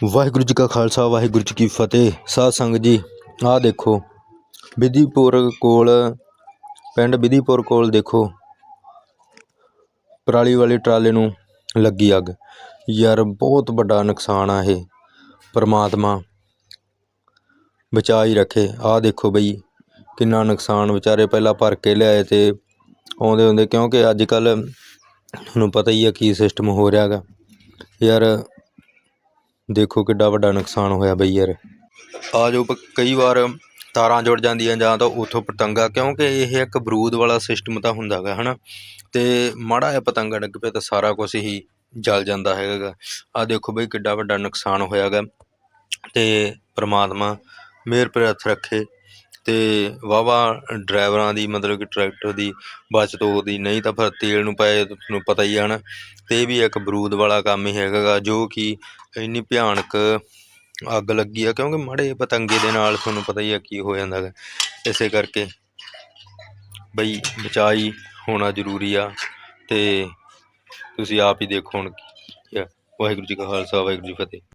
ਵਾਹਿਗੁਰੂ ਜੀ ਕਾ ਖਾਲਸਾ, ਵਾਹਿਗੁਰੂ ਜੀ ਕੀ ਫਤਿਹ। ਸਾਧ ਸੰਗਤ ਜੀ, ਆਹ ਦੇਖੋ, ਵਿਧੀਪੁਰ ਕੋਲ, ਪਿੰਡ ਵਿਧੀਪੁਰ ਕੋਲ ਦੇਖੋ, ਪਰਾਲੀ ਵਾਲੇ ਟਰਾਲੇ ਨੂੰ ਲੱਗੀ ਅੱਗ। ਯਾਰ, ਬਹੁਤ ਵੱਡਾ ਨੁਕਸਾਨ ਆ ਇਹ, ਪਰਮਾਤਮਾ ਬਚਾ ਹੀ ਰੱਖੇ। ਆਹ ਦੇਖੋ ਬਈ, ਕਿੰਨਾ ਨੁਕਸਾਨ, ਵਿਚਾਰੇ ਪਹਿਲਾਂ ਭਰ ਕੇ ਲਿਆਏ ਤੇ ਆਉਂਦੇ ਹੁੰਦੇ, ਕਿਉਂਕਿ ਅੱਜ ਕੱਲ ਤੁਹਾਨੂੰ ਪਤਾ ਹੀ ਆ ਕੀ ਸਿਸਟਮ ਹੋ ਰਿਹਾ ਗਾ ਯਾਰ ਦੇਖੋ ਕਿੱਡਾ ਵੱਡਾ ਨੁਕਸਾਨ ਹੋਇਆ ਬਈ ਯਾਰ। ਆ ਜੋ ਪ- ਕਈ ਵਾਰ ਤਾਰਾਂ ਜੁੜ ਜਾਂਦੀਆਂ ਜਾਂ ਤਾਂ ਉਥੋਂ ਪਤੰਗਾ, ਕਿਉਂਕਿ ਇਹ ਇੱਕ ਬਰੂਦ ਵਾਲਾ ਸਿਸਟਮ ਤਾਂ ਹੁੰਦਾ ਗਾ, ਹਨਾ। ਤੇ ਮਾੜਾ ਜਿਹਾ ਪਤੰਗਾ ਡਿੱਗ ਪਿਆ ਤਾਂ ਸਾਰਾ ਕੁਝ ਹੀ ਜਲ ਜਾਂਦਾ ਹੈਗਾ। ਆ ਦੇਖੋ ਬਈ ਕਿੱਡਾ ਵੱਡਾ ਨੁਕਸਾਨ ਹੋਇਆ ਗਾ। ਤੇ ਪ੍ਰਮਾਤਮਾ ਮਿਹਰ ਪਰ ਰੱਖੇ। ਤੇ ਵਾਵਾ ਡਰਾਈਵਰਾਂ ਦੀ, ਮਤਲਬ ਕਿ ਟਰੈਕਟਰ ਦੀ ਬਚਤ ਉਹਦੀ ਨਹੀਂ ਤਾਂ ਫਿਰ ਤੇਲ ਨੂੰ ਪਏ, ਤੁਹਾਨੂੰ ਪਤਾ ਹੀ ਹੈ ਨਾ ਅਤੇ ਇਹ ਵੀ ਇੱਕ ਬਰੂਦ ਵਾਲਾ ਕੰਮ ਹੀ ਹੈਗਾ ਗਾ, ਜੋ ਕਿ ਇੰਨੀ ਭਿਆਨਕ ਅੱਗ ਲੱਗੀ ਆ, ਕਿਉਂਕਿ ਮਾੜੇ ਪਤੰਗੇ ਦੇ ਨਾਲ ਤੁਹਾਨੂੰ ਪਤਾ ਹੀ ਆ ਕੀ ਹੋ ਜਾਂਦਾ ਗਾ। ਇਸੇ ਕਰਕੇ ਬਈ ਬਚਾਈ ਹੋਣਾ ਜ਼ਰੂਰੀ ਆ ਅਤੇ ਤੁਸੀਂ ਆਪ ਹੀ ਦੇਖੋ ਹੁਣ ਕੀ ਆ। ਵਾਹਿਗੁਰੂ ਜੀ ਕਾ ਖਾਲਸਾ, ਵਾਹਿਗੁਰੂ ਜੀ ਫਤਿਹ।